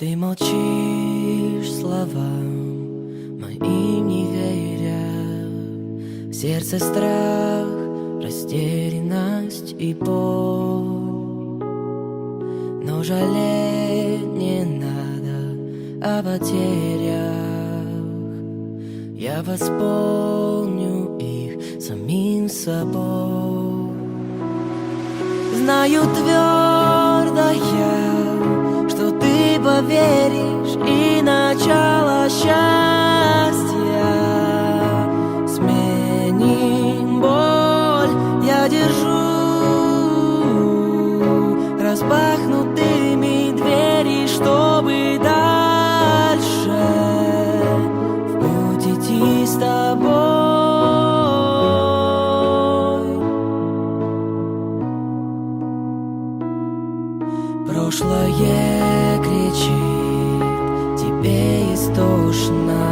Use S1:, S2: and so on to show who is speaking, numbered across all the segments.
S1: Ты молчишь словам моим не веря. В сердце страх, растерянность и боль. Но жалеть не надо о потерях. Я восполню их самим собой. Знаю твердо я, ты поверишь и начало счастья Прошлое кричит тебе истошно.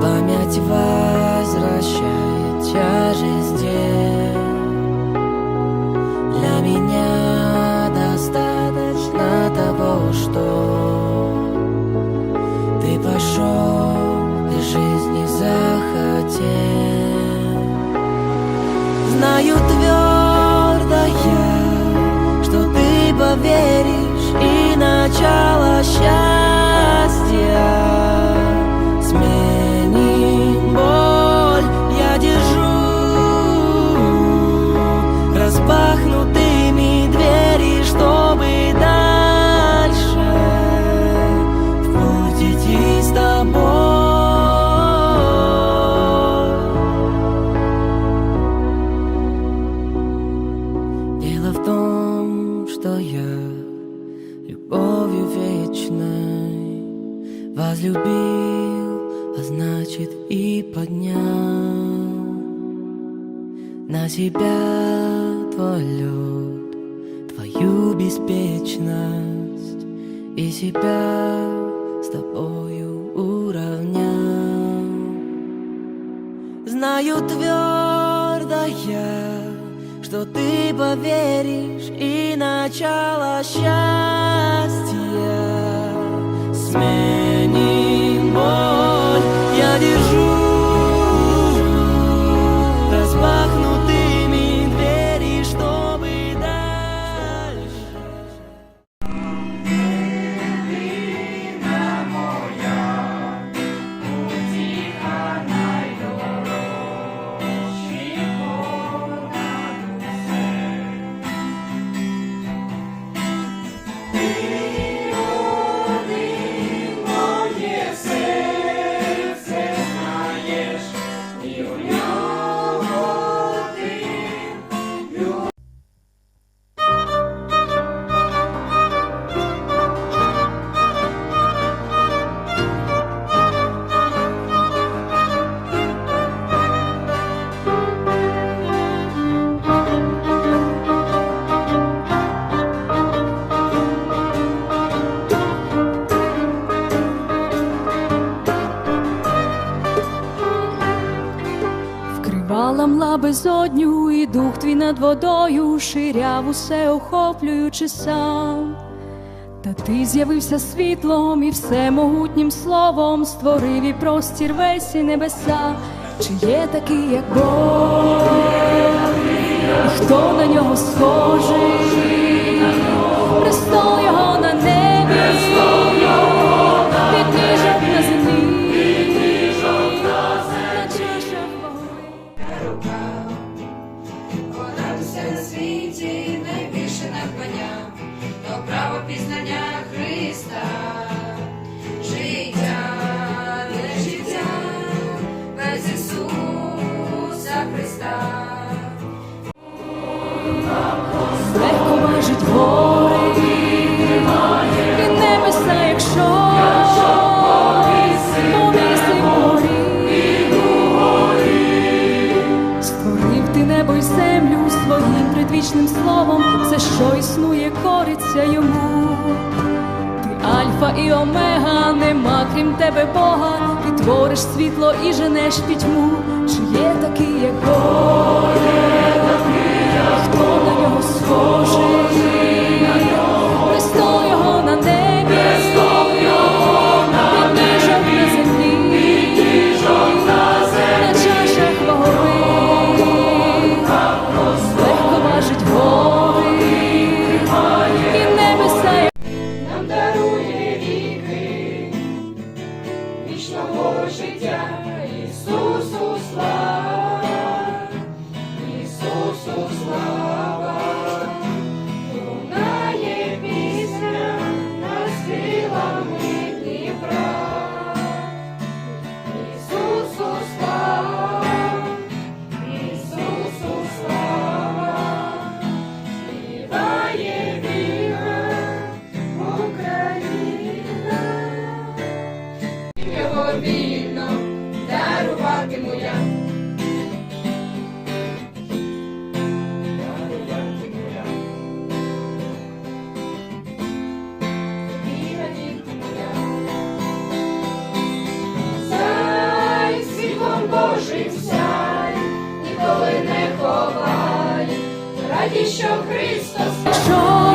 S1: Память возвращает тяжесть дел. Для меня достаточно того, что Ты пошел и жизни захотел. Знаю твердо поверишь и начало счастья том, что я любовью вечной возлюбил, а значит и поднял на себя твой лед, твою беспечность и себя с тобою уравнял. Знаю твердо я, что ты поверишь и начало счастья сменим
S2: Вкривала мла безодню, і дух твій над водою ширяв усе охоплюючи сам. Та ти з'явився світлом і всемогутнім словом створив і простір весь і небеса. Чи є такий, як Бог? І хто на нього схожий?
S3: світі найбільше надбання, то право пізнання Христа,
S2: Кориться йому. Ти альфа і омега, нема крім тебе Бога, ти твориш світло і женеш пітьму. Чи є такий, як Бог? життя Ісусу слава. Раді, що Христос